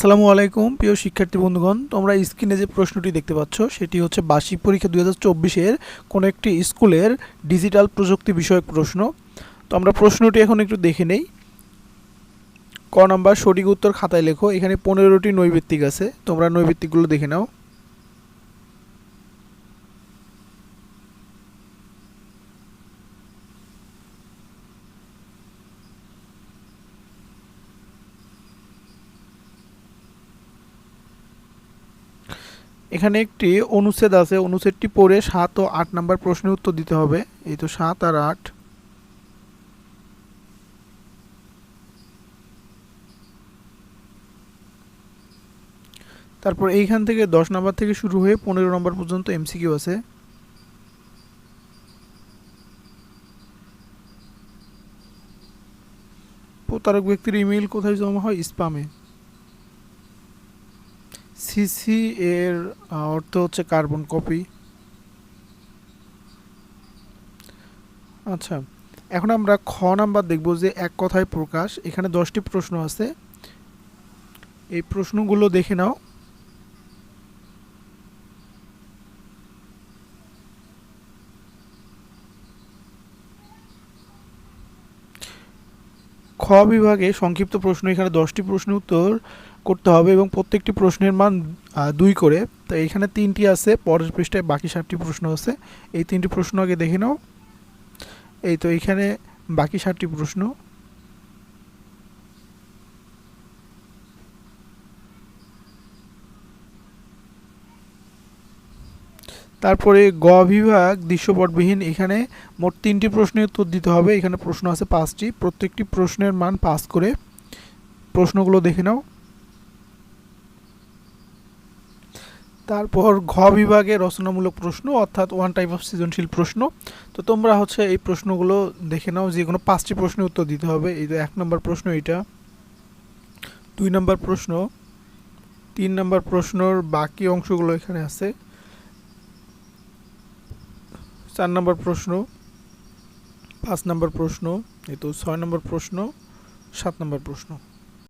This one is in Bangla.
আসসালামু আলাইকুম, প্রিয় শিক্ষার্থী বন্ধুগণ। তোমরা স্ক্রিনে যে প্রশ্নটি দেখতে পাচ্ছ, সেটি হচ্ছে বার্ষিক পরীক্ষা দু হাজার কোনো একটি স্কুলের ডিজিটাল প্রযুক্তি বিষয়ক প্রশ্ন। তো আমরা প্রশ্নটি এখন একটু দেখে নেই। ক নম্বর সঠিক উত্তর খাতায় লেখো। এখানে পনেরোটি নৈবৃত্তিক আছে। তোমরা নৈবৃত্তিকগুলো দেখে নাও। এখানে একটি অনুচ্ছেদ আছে। অনুচ্ছেদটি পড়ে সাত ও আট নাম্বার প্রশ্নের উত্তর দিতে হবে। এই তো সাত আর আট। তারপর এইখান থেকে দশ নাম্বার থেকে শুরু হয়ে পনেরো নম্বর পর্যন্ত এমসিকিউ আছে। প্রতারক ব্যক্তির ইমেইল কোথায় জমা হয়? স্পামে সিসি এর অর্থ হচ্ছে কার্বন কপি আচ্ছা এখন আমরা খ নাম্বার দেখব যে এক কথায় প্রকাশ। এখানে দশটি প্রশ্ন আছে। এই প্রশ্নগুলো দেখে নাও। খ বিভাগে সংক্ষিপ্ত প্রশ্ন, এখানে দশটি প্রশ্নের উত্তর। করতে হবে এবং প্রত্যেকটি প্রশ্নের মান দুই করে। তো এখানে তিনটি আছে, পরের পৃষ্ঠায় বাকি সাতটি প্রশ্ন আছে। এই তিনটি প্রশ্ন আগে দেখে নাও। এই তো এখানে বাকি সাতটি প্রশ্ন। তারপরে গ বিভাগ দৃশ্যপটবিহীন, এখানে মোট তিনটি প্রশ্নের উত্তর দিতে হবে। এখানে প্রশ্ন আছে পাঁচটি। প্রত্যেকটি প্রশ্নের মান পাস করে। প্রশ্নগুলো দেখে নাও। তারপর ঘ বিভাগে রচনামূলক প্রশ্ন, অর্থাৎ ওয়ান টাইপ অফ সৃজনশীল প্রশ্ন। তো তোমরা হচ্ছে এই প্রশ্নগুলো দেখে নাও যে কোনো পাঁচটি প্রশ্নের উত্তর দিতে হবে। এই তো এক নম্বর প্রশ্ন এটা দুই নম্বর প্রশ্ন, তিন নম্বর প্রশ্নর বাকি অংশগুলো এখানে আছে। চার নম্বর প্রশ্ন, পাঁচ নম্বর প্রশ্ন, এই তো ছয় নম্বর প্রশ্ন, সাত নম্বর প্রশ্ন।